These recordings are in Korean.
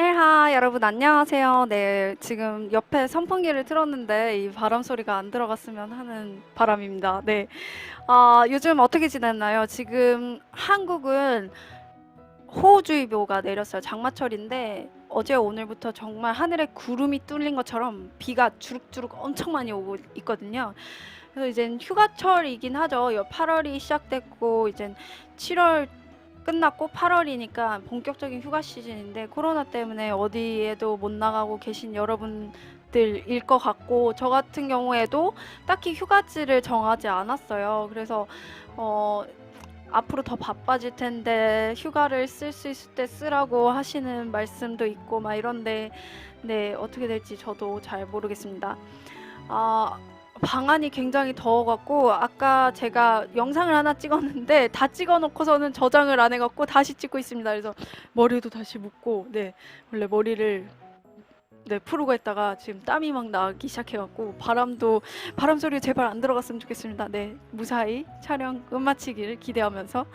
엘하 여러분 안녕하세요. 네, 지금 옆에 선풍기를 틀었는데 이 바람 소리가 안 들어갔으면 하는 바람입니다. 네. 아, 요즘 어떻게 지냈나요? 지금 한국은 호우주의보가 내렸어요. 장마철인데 어제 오늘부터 정말 하늘에 구름이 뚫린 것처럼 비가 주룩주룩 엄청 많이 오고 있거든요. 그래서 이젠 휴가철이긴 하죠. 8월이 시작됐고 이젠 7월 끝났고 8월이니까 본격적인 휴가 시즌인데 코로나 때문에 어디에도 못 나가고 계신 여러분 들일 것 같고 저 같은 경우에도 딱히 휴가지를 정하지 않았어요. 그래서 어 앞으로 더 바빠질 텐데 휴가를 쓸 수 있을 때 쓰라고 하시는 말씀도 있고 막 이런데 네 어떻게 될지 저도 잘 모르겠습니다. 아 방안이 굉장히 더워갖고 아까 제가 영상을 하나 찍었는데 다 찍어놓고서는 저장을 안 해갖고 다시 찍고 있습니다. 그래서 머리도 다시 묶고 네 원래 머리를 네 풀고 했다가 지금 땀이 막 나기 시작해갖고 바람도 바람 소리 제발 안 들어갔으면 좋겠습니다. 네 무사히 촬영 끝마치기를 기대하면서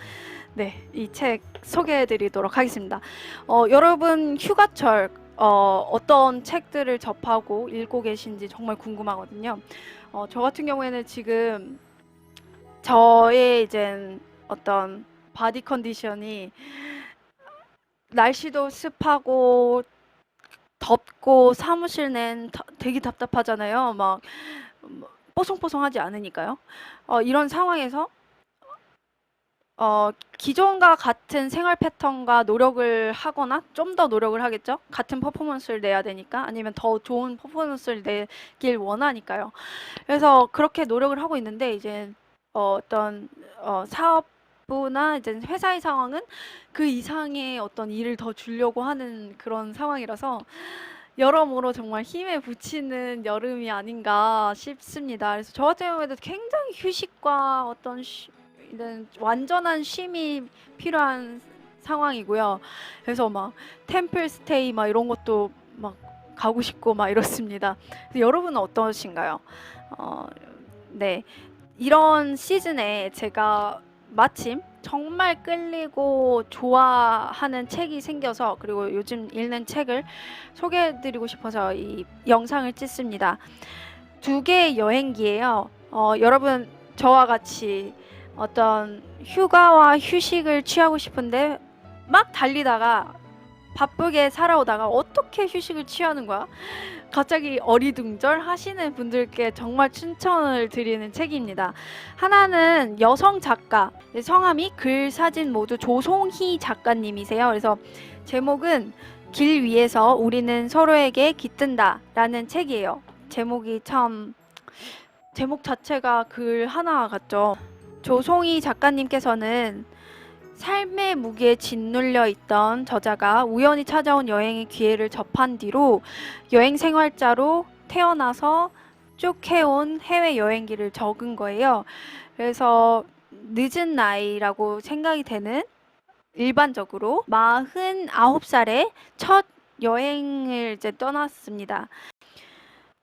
네 이 책 소개해드리도록 하겠습니다. 어, 여러분 휴가철 어, 어떤 책들을 접하고 읽고 계신지 정말 궁금하거든요. 어, 저 같은 경우에는 지금 저의 이제 어떤 바디 컨디션이 날씨도 습하고 덥고 사무실 낸 다- 되게 답답하잖아요. 막 뭐, 뽀송뽀송하지 않으니까요. 어, 이런 상황에서 어, 기존과 같은 생활 패턴과 노력을 하거나 좀 더 노력을 하겠죠. 같은 퍼포먼스를 내야 되니까 아니면 더 좋은 퍼포먼스를 내길 원하니까요. 그래서 그렇게 노력을 하고 있는데 이제 어, 어떤 어, 사업부나 이제 회사의 상황은 그 이상의 어떤 일을 더 주려고 하는 그런 상황이라서 여러모로 정말 힘에 부치는 여름이 아닌가 싶습니다. 그래서 저 같은 경우에도 굉장히 휴식과 어떤 쉬, 이런 완전한 쉼이 필요한 상황이고요. 그래서 막 템플 스테이 막 이런 것도 막 가고 싶고 막 이렇습니다. 여러분은 어떠신가요? 어, 네. 이런 시즌에 제가 마침 정말 끌리고 좋아하는 책이 생겨서 그리고 요즘 읽는 책을 소개해드리고 싶어서 이 영상을 찍습니다. 두 개의 여행기예요. 어, 여러분 저와 같이 어떤 휴가와 휴식을 취하고 싶은데 막 달리다가 바쁘게 살아오다가 어떻게 휴식을 취하는 거야? 갑자기 어리둥절 하시는 분들께 정말 추천을 드리는 책입니다. 하나는 여성 작가, 성함이 글, 사진 모두 조송희 작가님이세요. 그래서 제목은 길 위에서 우리는 서로에게 깃든다 라는 책이에요. 제목이 참 제목 자체가 글 하나 같죠. 조송희 작가님께서는 삶의 무게에 짓눌려 있던 저자가 우연히 찾아온 여행의 기회를 접한 뒤로 여행 생활자로 태어나서 쭉 해온 해외 여행기를 적은 거예요. 그래서 늦은 나이라고 생각이 되는 일반적으로 49살에 첫 여행을 이제 떠났습니다.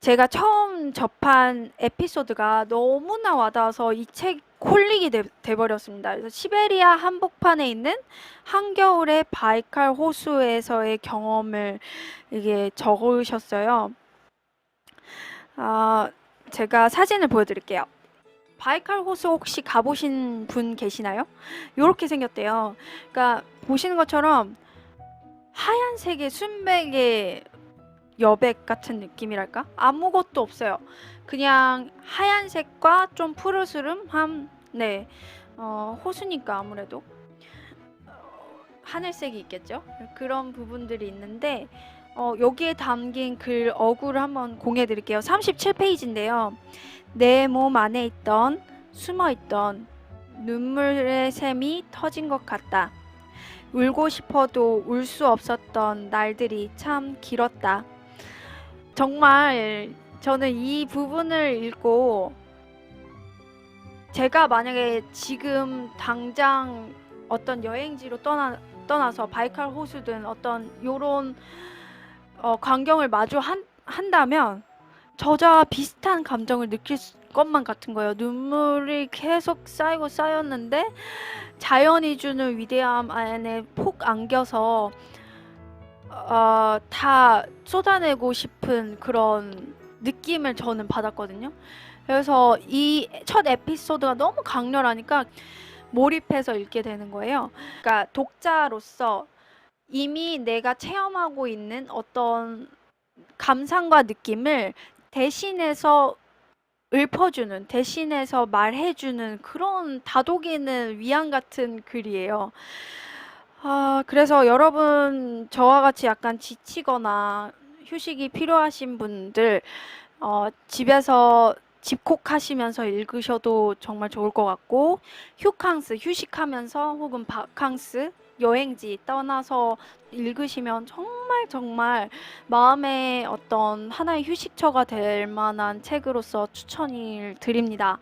제가 처음 접한 에피소드가 너무나 와닿아서 이 책 홀릭이 돼, 돼버렸습니다. 그래서 시베리아 한복판에 있는 한겨울의 바이칼 호수에서의 경험을 이게 적으셨어요. 아, 제가 사진을 보여드릴게요. 바이칼 호수 혹시 가보신 분 계시나요? 이렇게 생겼대요. 그러니까 보시는 것처럼 하얀색의 순백의 여백 같은 느낌이랄까? 아무것도 없어요. 그냥 하얀색과 좀 푸르스름한 네 어, 호수니까 아무래도 어, 하늘색이 있겠죠. 그런 부분들이 있는데 어, 여기에 담긴 글 어구를 한번 공유해 드릴게요. 37페이지인데요. 내 몸 안에 있던 숨어 있던 눈물의 샘이 터진 것 같다. 울고 싶어도 울 수 없었던 날들이 참 길었다. 정말 저는 이 부분을 읽고 제가 만약에 지금 당장 어떤 여행지로 떠나 떠나서 바이칼 호수든 어떤 요런 어, 광경을 마주 한, 한다면 저자와 비슷한 감정을 느낄 수- 것만 같은 거예요. 눈물이 계속 쌓이고 쌓였는데 자연이 주는 위대함 안에 폭 안겨서 어, 다 쏟아내고 싶은 그런 느낌을 저는 받았거든요. 그래서 이 첫 에피소드가 너무 강렬하니까 몰입해서 읽게 되는 거예요. 그러니까 독자로서 이미 내가 체험하고 있는 어떤 감상과 느낌을 대신해서 읊어주는, 대신해서 말해주는 그런 다독이는 위안 같은 글이에요. 아, 그래서 여러분 저와 같이 약간 지치거나 휴식이 필요하신 분들 어, 집에서 집콕하시면서 읽으셔도 정말 좋을 것 같고 휴캉스 휴식하면서 혹은 바캉스 여행지 떠나서 읽으시면 정말 정말 마음의 어떤 하나의 휴식처가 될 만한 책으로서 추천을 드립니다.